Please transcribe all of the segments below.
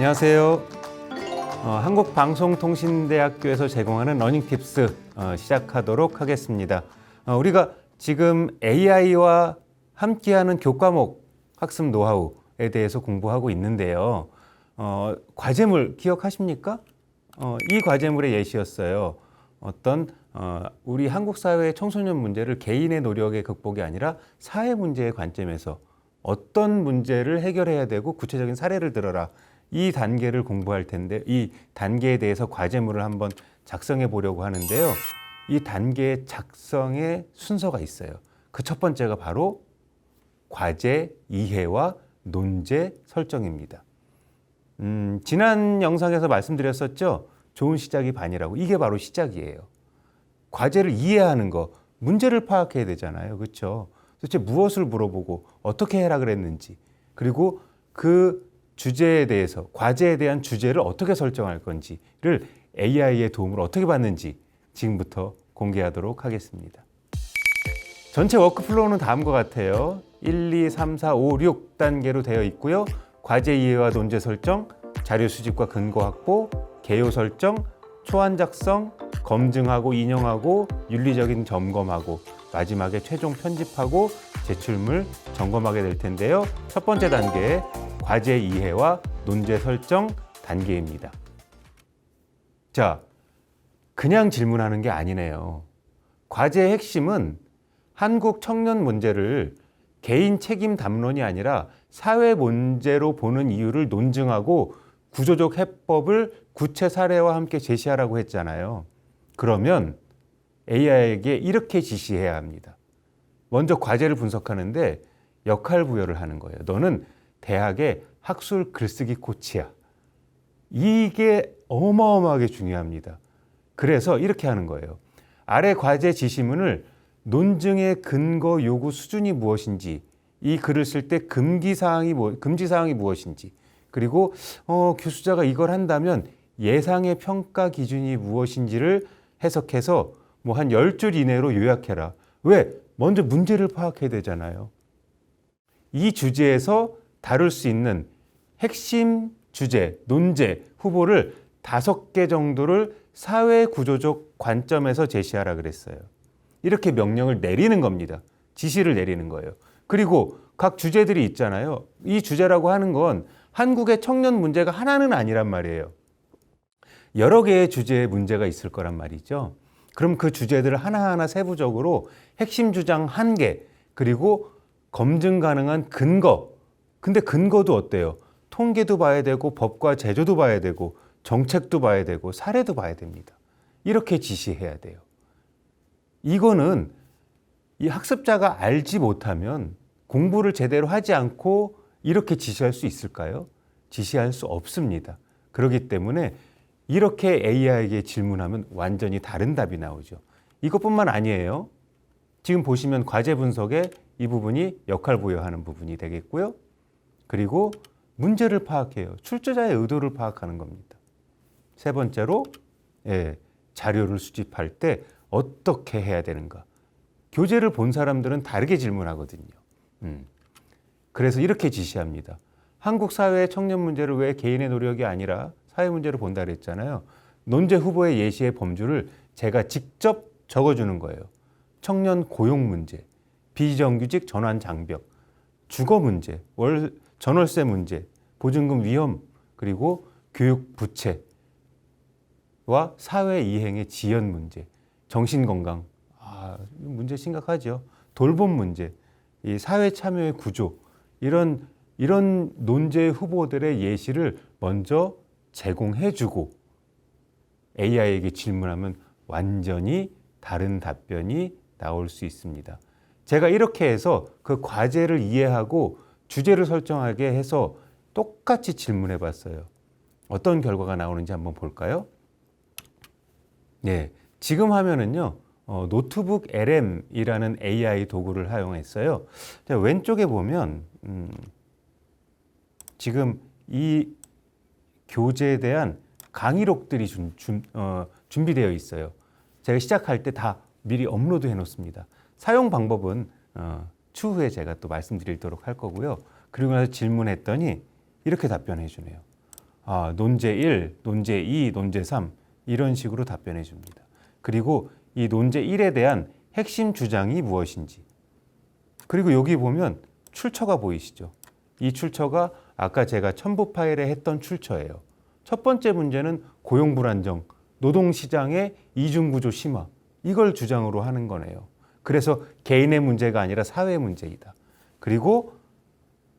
안녕하세요. 어, 한국방송통신대학교에서 제공하는 러닝팁스 어, 시작하도록 하겠습니다. 어, 우리가 지금 AI와 함께하는 교과목 학습 노하우에 대해서 공부하고 있는데요. 어, 과제물 기억하십니까? 어, 이 과제물의 예시였어요. 어떤 어, 우리 한국 사회의 청소년 문제를 개인의 노력의 극복이 아니라 사회 문제의 관점에서 어떤 문제를 해결해야 되고 구체적인 사례를 들어라. 이 단계를 공부할 텐데 이 단계에 대해서 과제물을 한번 작성해 보려고 하는데요. 이 단계 작성의 순서가 있어요. 그 첫 번째가 바로 과제 이해와 논제 설정입니다. 음, 지난 영상에서 말씀드렸었죠. 좋은 시작이 반이라고. 이게 바로 시작이에요. 과제를 이해하는 거, 문제를 파악해야 되잖아요. 그렇죠? 도대체 무엇을 물어보고 어떻게 해라 그랬는지, 그리고 그 주제에 대해서 과제에 대한 주제를 어떻게 설정할 건지를 AI의 도움을 어떻게 받는지 지금부터 공개하도록 하겠습니다. 전체 워크플로우는 다음과 같아요. 1, 2, 3, 4, 5, 6 단계로 되어 있고요. 과제 이해와 논제 설정, 자료 수집과 근거 확보, 개요 설정, 초안 작성, 검증하고 인용하고 윤리적인 점검하고 마지막에 최종 편집하고 제출물 점검하게 될 텐데요. 첫 번째 단계 과제 이해와 논제 설정 단계입니다. 자, 그냥 질문하는 게 아니네요. 과제의 핵심은 한국 청년 문제를 개인 책임 담론이 아니라 사회 문제로 보는 이유를 논증하고 구조적 해법을 구체 사례와 함께 제시하라고 했잖아요. 그러면 AI에게 이렇게 지시해야 합니다. 먼저 과제를 분석하는데 역할 부여를 하는 거예요. 너는 대학의 학술 글쓰기 코치야. 이게 어마어마하게 중요합니다. 그래서 이렇게 하는 거예요. 아래 과제 지시문을 논증의 근거 요구 수준이 무엇인지, 이 글을 쓸 때 금기 사항이 뭐, 금지 사항이 무엇인지, 그리고 어, 교수자가 이걸 한다면 예상의 평가 기준이 무엇인지를 해석해서 뭐 한 열 줄 이내로 요약해라. 왜? 먼저 문제를 파악해야 되잖아요. 이 주제에서 다룰 수 있는 핵심 주제, 논제, 후보를 다섯 개 정도를 사회 구조적 관점에서 제시하라 그랬어요. 이렇게 명령을 내리는 겁니다. 지시를 내리는 거예요. 그리고 각 주제들이 있잖아요. 이 주제라고 하는 건 한국의 청년 문제가 하나는 아니란 말이에요. 여러 개의 주제의 문제가 있을 거란 말이죠. 그럼 그 주제들을 하나하나 세부적으로 핵심 주장 한 개, 그리고 검증 가능한 근거. 근데 근거도 어때요? 통계도 봐야 되고, 법과 제조도 봐야 되고, 정책도 봐야 되고, 사례도 봐야 됩니다. 이렇게 지시해야 돼요. 이거는 이 학습자가 알지 못하면 공부를 제대로 하지 않고 이렇게 지시할 수 있을까요? 지시할 수 없습니다. 그렇기 때문에 이렇게 AI에게 질문하면 완전히 다른 답이 나오죠. 이것뿐만 아니에요. 지금 보시면 과제 분석에 이 부분이 역할 부여하는 부분이 되겠고요. 그리고 문제를 파악해요. 출제자의 의도를 파악하는 겁니다. 세 번째로 예, 자료를 수집할 때 어떻게 해야 되는가. 교재를 본 사람들은 다르게 질문하거든요. 음. 그래서 이렇게 지시합니다. 한국 사회의 청년 문제를 왜 개인의 노력이 아니라 사회 문제로 본다 그랬잖아요. 논제 후보의 예시의 범주를 제가 직접 적어주는 거예요. 청년 고용 문제, 비정규직 전환 장벽, 주거 문제, 월 전월세 문제, 보증금 위험, 그리고 교육 부채와 사회 이행의 지연 문제, 정신 건강, 아, 문제 심각하죠. 돌봄 문제, 이 사회 참여의 구조, 이런 이런 논제 후보들의 예시를 먼저 제공해주고 AI에게 질문하면 완전히 다른 답변이 나올 수 있습니다. 제가 이렇게 해서 그 과제를 이해하고 주제를 설정하게 해서 똑같이 질문해 봤어요. 어떤 결과가 나오는지 한번 볼까요? 네. 지금 화면은요, 어, 노트북 LM이라는 AI 도구를 사용했어요. 자, 왼쪽에 보면, 음, 지금 이 교재에 대한 강의록들이 준, 준, 어, 준비되어 있어요. 제가 시작할 때 다 미리 업로드 해 놓습니다. 사용 방법은 어, 추후에 제가 또 말씀드리도록 할 거고요. 그리고 나서 질문했더니 이렇게 답변해 주네요. 아, 논제 1, 논제 2, 논제 3 이런 식으로 답변해 줍니다. 그리고 이 논제 1에 대한 핵심 주장이 무엇인지 그리고 여기 보면 출처가 보이시죠? 이 출처가 아까 제가 첨부 파일에 했던 출처예요. 첫 번째 문제는 고용 불안정, 노동 시장의 이중 구조 심화 이걸 주장으로 하는 거네요. 그래서 개인의 문제가 아니라 사회 문제이다. 그리고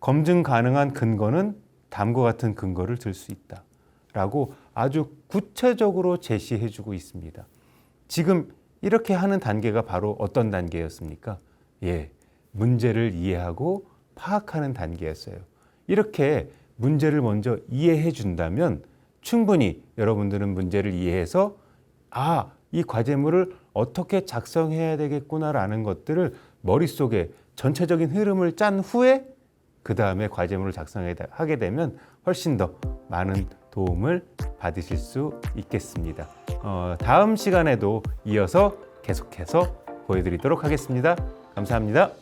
검증 가능한 근거는 다음과 같은 근거를 들 수 있다. 라고 아주 구체적으로 제시해 주고 있습니다. 지금 이렇게 하는 단계가 바로 어떤 단계였습니까? 예, 문제를 이해하고 파악하는 단계였어요. 이렇게 문제를 먼저 이해해 준다면 충분히 여러분들은 문제를 이해해서 아, 이 과제물을 어떻게 작성해야 되겠구나라는 것들을 머릿속에 전체적인 흐름을 짠 후에 그 다음에 과제물을 작성하게 되면 훨씬 더 많은 도움을 받으실 수 있겠습니다. 어, 다음 시간에도 이어서 계속해서 보여드리도록 하겠습니다. 감사합니다.